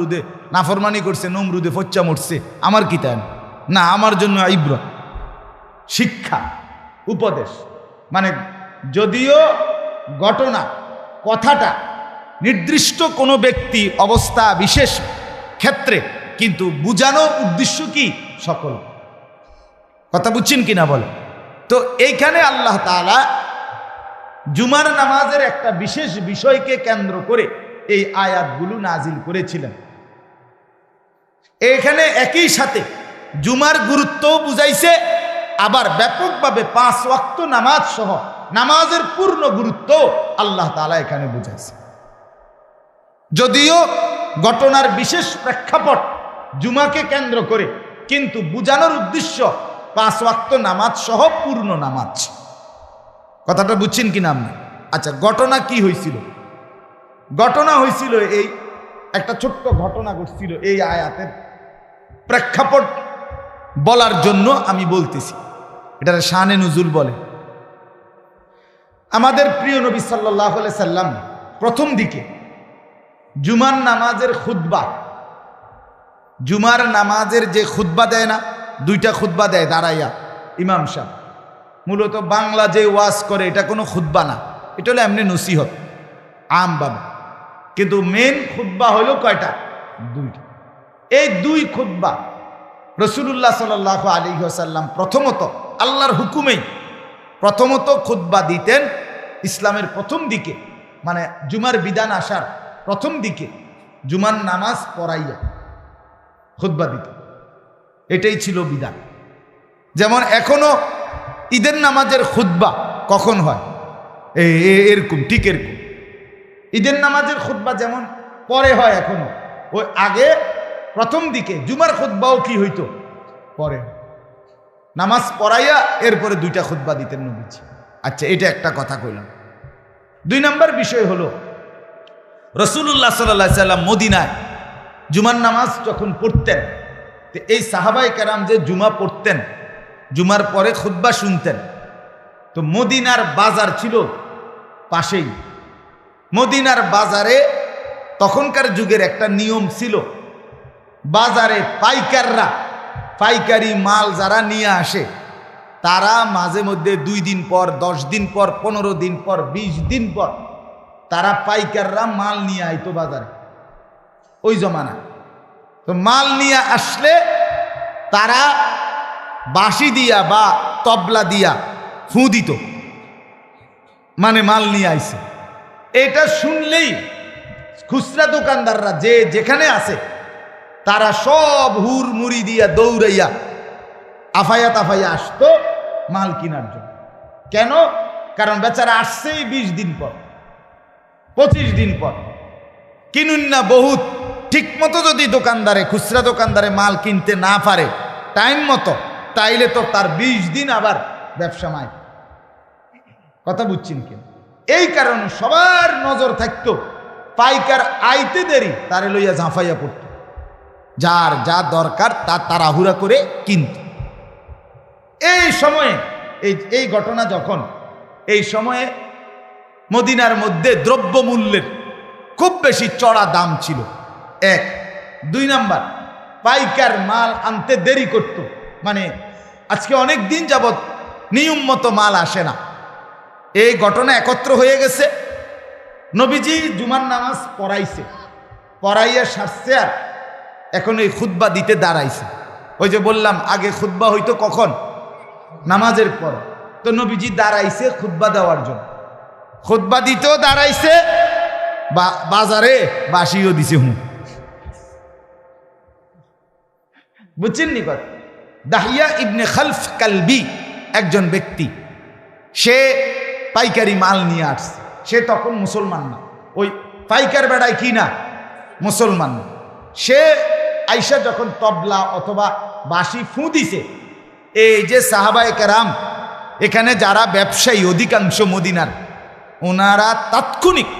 নমরুদে নাফরমানি করছে, নমরুদে ফচ্চা মরছে। আমার কি তাই না, আমার জন্য ইব্র শিক্ষা, উপদেশ। মানে যদিও ঘটনা, কথাটা নির্দিষ্ট কোনো ব্যক্তি অবস্থা, বিশেষ ক্ষেত্রে, কিন্তু বুঝানো উদ্দেশ্য কি? সকল। কথা বুঝছেন কিনা বলে তো এইখানে আল্লাহ তাআলা জুমার নামাজের একটা বিশেষ বিষয়কে কেন্দ্র করে এই আয়াতগুলো নাজিল করেছিলেন। এখানে একই সাথে জুমার গুরুত্বও বুঝাইছে, আবার ব্যাপকভাবে পাঁচ ওয়াক্ত নামাজ সহ নামাজের পূর্ণ গুরুত্ব আল্লাহ তাআলা এখানে বুঝাইছে। যদিও ঘটনার বিশেষ প্রেক্ষাপট জুমাকে কেন্দ্র করে, কিন্তু বুঝানোর উদ্দেশ্য পাঁচ ওয়াক্ত নামাজ সহ পূর্ণ নামাজ। কথাটা বুঝছেন কিনা আপনি? আচ্ছা ঘটনা কি হয়েছিল ঘটনা হয়েছিল এই, একটা ছোট্ট ঘটনা ঘটছিল এই আয়াতের প্রেক্ষাপট বলার জন্য আমি বলতেছি। এটা শানে নজুল বলে। আমাদের প্রিয় নবী সাল্লাহ সাল্লাম প্রথম দিকে জুমার নামাজের খুদ্া জুমার নামাজের যে খুদ্া দেয় না, দুইটা খুদ্া দেয় দাঁড়াইয়া ইমাম সাহ মূলত বাংলা যে ওয়াজ করে, এটা কোনো খুদ্া না। এটা হলো এমনি নসিহত, আম বাবা কিন্তু মেন খুদ্া হলো কয়টা? দুইটা। এই দুই খুদ্া রসুল্লাহ সাল আলী সাল্লাম প্রথমত আল্লাহর হুকুমেই প্রথমত খুদ্া দিতেন ইসলামের প্রথম দিকে মানে জুমার বিধান আসার প্রথম দিকে জুমার নামাজ পড়াইয়া খুদ্া দিতেন। এটাই ছিল বিধান। যেমন এখনও ঈদের নামাজের খুদ্া কখন হয়? এরকম, ঠিক এরকম। ঈদের নামাজের খুদ্া যেমন পরে হয় এখনও, ওই আগে প্রথম দিকে জুমার খুদ্বাও কি হইতো? পরে। নামাজ পড়াইয়া এরপরে দুইটা খুদ্া দিতেন নবীজি। আচ্ছা এটা একটা কথা কইলাম। দুই নম্বর বিষয় হলো রসুল্লাহ সাল্লা সাল্লাম মদিনায় জুমার নামাজ যখন পড়তেন, তো এই সাহাবাই কেরাম যে জুমা পড়তেন, জুমার পরে খুদ্া শুনতেন, তো মদিনার বাজার ছিল পাশেই। মদিনার বাজারে তখনকার যুগের একটা নিয়ম ছিল বাজারে পাইকাররা, পাইকারি মাল যারা নিয়ে আসে, তারা মাঝে মধ্যে দুই দিন পর, দশ দিন পর, পনেরো দিন পর ২০ দিন পর, তারা পাইকাররা মাল নিয়ে আইতো বাজারে। ওই জমানা। তো মাল নিয়ে আসলে তারা বাঁশি দিয়া বা তবলা দিয়া ফু দিত। মানে মাল নিয়ে আইছে। এটা শুনলেই খুচরা দোকানদাররা যে যেখানে আছে তারা সব হুর মুড়ি দিয়া দৌড়াইয়া আফাইয়া তাফাইয়া আসতো মাল কেনার জন্য। কেন? কারণ বেচারা আসছেই বিশ দিন পর, পঁচিশ দিন পর। কিনুন না বহুত ঠিক মতো যদি দোকানদারে, খুচরা দোকানদারে মাল কিনতে না পারে, টাইম মতো, তাইলে তো তার বিশ দিন আবার ব্যবসা মায় কথা বুঝছেন কেন এই কারণে সবার নজর থাকতো, পাইকার আইতে দেরি, তারে লইয়া ঝাঁফাইয়া পড়তো। যার যা দরকার তা তাড়াহুড়া করে কিনত। এই সময়ে, এই এই ঘটনা যখন, এই সময়ে মদিনার মধ্যে দ্রব্যমূল্যের খুব বেশি চড়া দাম ছিল। এক। দুই নাম্বার, পাইকার মাল আনতে দেরি করত। মানে আজকে অনেক দিন যাবৎ নিয়ম মতো মাল আসে না। এই ঘটনা একত্র হয়ে গেছে। নবীজি জুমার নামাজ পড়াইছে। পড়াইয়া সারছে আর এখন এই খুদ্া দিতে দাঁড়াইছে। ওই যে বললাম, আগে খুদ্া হইতো কখন? নামাজের পর। তো নবীজি দাঁড়াইছে খুদ্া দেওয়ার জন্য। খুদ্া দিতেও দাঁড়াইছে বাজারে বাসিও দিছে হুঁ। বুঝছেন নি কথা? দাহিয়া ইবনে খালফ কালবি একজন ব্যক্তি, সে পাইকারি মাল নিয়ে আসছে। সে তখন মুসলমান না। ওই পাইকার বেড়ায় কি না? মুসলমান না। সে আইসা যখন তবলা অথবা বাসি ফু দিছে, এই যে সাহাবায় কেরাম, এখানে যারা ব্যবসায়ী অধিকাংশ মদিনার, ওনারা তাৎক্ষণিক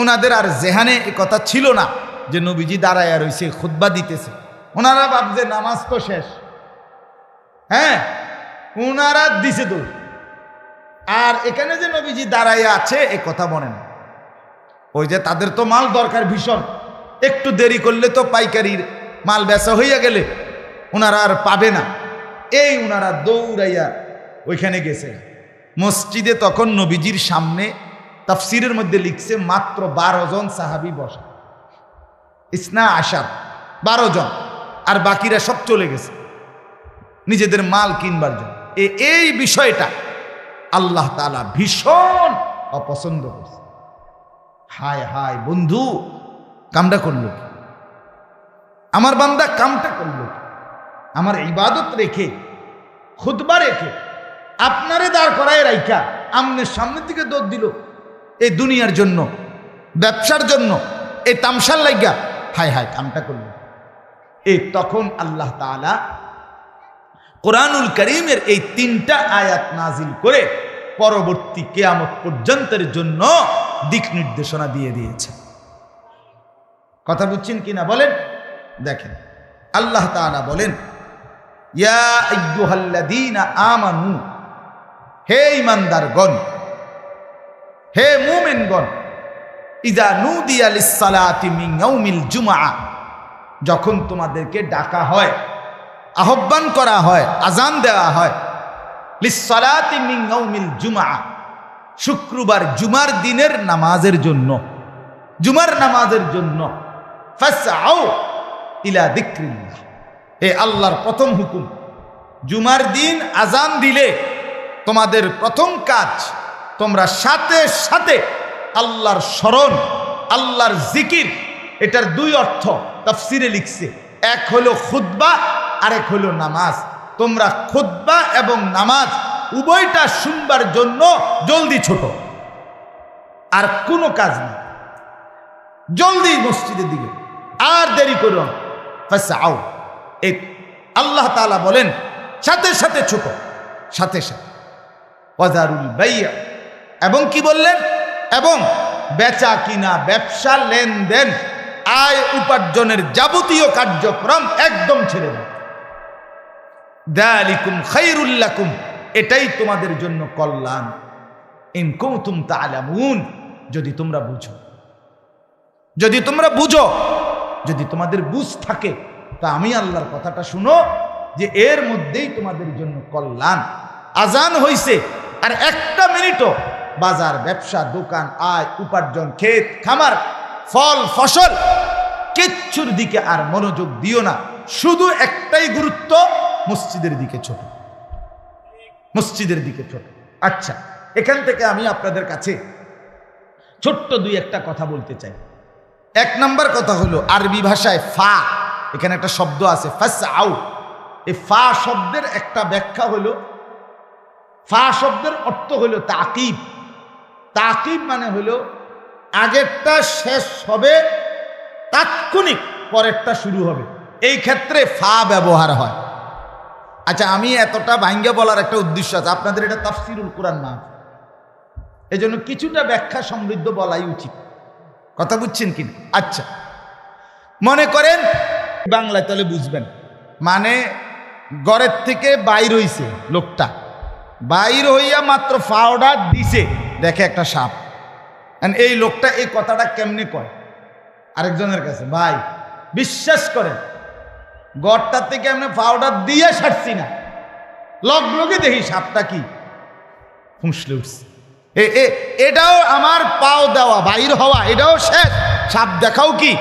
ওনাদের আর জেহানে এ কথা ছিল না যে নবীজি দাঁড়ায় রয়েছে খুদ্া দিতেছে। ওনারা ভাবছে, নামাজ তো শেষ। হ্যাঁ ওনারা দিছে দোষ আর এখানে যে নবীজি দাঁড়াইয়া আছে, এ কথা বলেন। ওই যে তাদের তো মাল দরকার ভীষণ। একটু দেরি করলে তো পাইকারির মাল বেচা হইয়া গেলে ওনারা আর পাবে না। এই ওনারা দৌড়াইয়া ওইখানে গেছে। মসজিদে তখন নবীজির সামনে তাফসিরের মধ্যে লিখছে, মাত্র বারো জন সাহাবি বসা। ইসনা আশার বারো জন, আর বাকিরা সব চলে গেছে। নিজেদের মাল কিনবার জন্য। এই বিষয়টা আল্লাহ তালা ভীষণ অপছন্দ করছে। হায় হায়, বন্ধু কামটা করল আমার বান্দা কামটা করল আমার ইবাদত রেখে খুদবা রেখে, আপনারে দাঁড় করায় রাইখা আমনের সামনের দিকে দৌড় দিল। এই দুনিয়ার জন্য, ব্যবসার জন্য, এই তামসার লাইগা, হায় হায় কামটা করল এই তখন আল্লাহ তাআলা কোরআনুল করিমের এই তিনটা আয়াত নাজিল করে পরবর্তী কেয়ামত পর্যন্তের জন্য দিক নির্দেশনা দিয়ে দিয়েছে কথা বুঝছেন কিনা বলেন? দেখেন, আল্লাহ তাআলা বলেন আমানু, হে ইমানদারগণ হে মুমিনগণ ইজা নুদিয়া লিসসালাতি মিন ইয়াউমিল জুমআ, যখন তোমাদেরকে ডাকা হয়, আহ্বান করা হয় আজান দেওয়া হয় জুমআ, শুক্রবার জুমার দিনের নামাজের জন্য, জুমার নামাজের জন্য ফাসআউ ইলা এ আল্লাহর প্রথম হুকুম, জুমার দিন আজান দিলে তোমাদের প্রথম কাজ, তোমরা সাথে সাথে আল্লাহর স্মরণ, আল্লাহর জিকির এটার দুই অর্থ তাফসিরে লিখছে। এক হলো খুদ্া আরেক হলো নামাজ। তোমরা খুদ্া এবং নামাজ উভয়টা শুনবার জন্য জলদি ছোট। আর কোনো কাজ নেই। জলদি মসজিদের দিকে। আর দেরি করো। ফাসাও এই আল্লাহ তাআলা বলেন, সাথে সাথে ছোট, সাথে সাথে। ওয়াজারুল বাইয়া। এবং কি বললেন? এবং বেচা কিনা, ব্যবসা লেনদেন, আয় উপার্জনের যাবতীয় কার্যক্রম একদম ছেড়ে দাও। দালিকুম খাইরুল্লাকুম এটাই তোমাদের জন্য কল্যাণ। ইন কৌতুম তালামুন যদি তোমরা বুঝো। যদি তোমরা বুঝো যদি তোমাদের বুঝ থাকে, তা আমি আল্লাহর কথাটা শুনো যে এর মধ্যেই তোমাদের জন্য কল্যাণ। আজান হইছে, আর একটা মিনিটও বাজার, ব্যবসা, দোকান, আয়, উপার্জন, ক্ষেত, খামার, ফল, ফসল কিচ্ছুর দিকে আর মনোযোগ দিও না। শুধু একটাই গুরুত্ব, মসজিদের দিকে ছোট। মসজিদের দিকে ছোট। আচ্ছা এখান থেকে আমি আপনাদের কাছে ছোট্ট দুই একটা কথা বলতে চাই। এক নম্বর কথা হলো আরবি ভাষায় ফা, এখানে একটা শব্দ আছে ফাস আউ এই ফা শব্দের একটা ব্যাখ্যা হলো, ফা শব্দের অর্থ হলো তাকিব। তাকিব মানে হলো আগেরটা শেষ হবে, তাৎক্ষণিক পরেরটা শুরু হবে। এই ক্ষেত্রে ফা ব্যবহার হয়। আচ্ছা আমি এতটা ভাঙ্গে বলার একটা উদ্দেশ্য আছে, আপনাদের এটা তাফসিরুল কোরআন না এই জন্য কিছুটা ব্যাখ্যা সমৃদ্ধ বলাই উচিত। কথা বুঝছেন কি আচ্ছা। মনে করেন, বাংলায় তাহলে বুঝবেন। মানে গড়ের থেকে বাইর হইছে লোকটা। বাইর হইয়া মাত্র ফাওডার দিছে। দেখে একটা সাপ। এই লোকটা এই কথাটা কেমনে কয়? আরেকজনের কাছে, ভাই, বিশ্বাস করেন গড়টার থেকে এমনি পাউডার দিয়ে সারছি না। লগ লগে দেখি সাপটা কি? ফুঁসলে উঠছে। এটাও আমার পাও দেওয়া বাইর হওয়া, এটাও শেষ। সাপ দেখাও কি?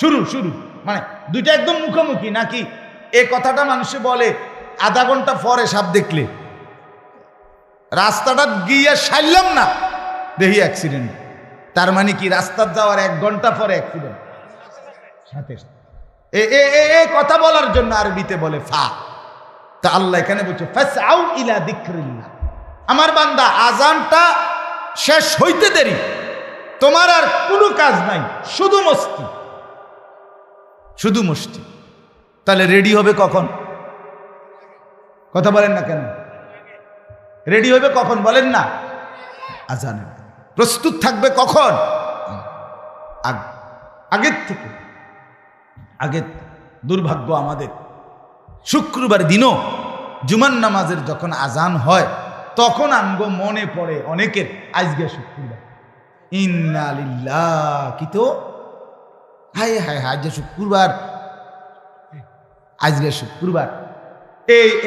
শুরু। শুরু মানে দুইটা একদম মুখোমুখি, নাকি এ কথাটা মানুষে বলে, আধা ঘণ্টা পরে সাপ দেখলে? রাস্তাটা গিয়ে সারলাম না। দেখি অ্যাক্সিডেন্ট তার মানে কি রাস্তার যাওয়ার এক ঘণ্টা পরে অ্যাক্সিডেন্ট সাথে এ এ কথা বলার জন্য আরবিতে বলে ফা। তা আল্লাহ এখানে বলছে ফাস আউ ইলা যিকরিল্লাহ আমার বান্দা আজানটা শেষ হইতে দেরি। তোমার আর কোনো কাজ নাই, শুধু মস্তি। শুধু মস্তি। তাহলে রেডি হবে কখন? কথা বলেন না কেন? রেডি হবে কখন? বলেন না। আজান প্রস্তুত থাকবে কখন? আগ- আগের থেকে। আগে দুর্ভাগ্য আমাদের। শুক্রবার দিনও জুমান নামাজের যখন আজান হয় তখন আমগো মনে পড়ে অনেকের আজকে শুক্রবার। ইন্নালিল্লাহ কি তো? হায় হায় হায় আজ শুক্রবার। আজকে শুক্রবার। এই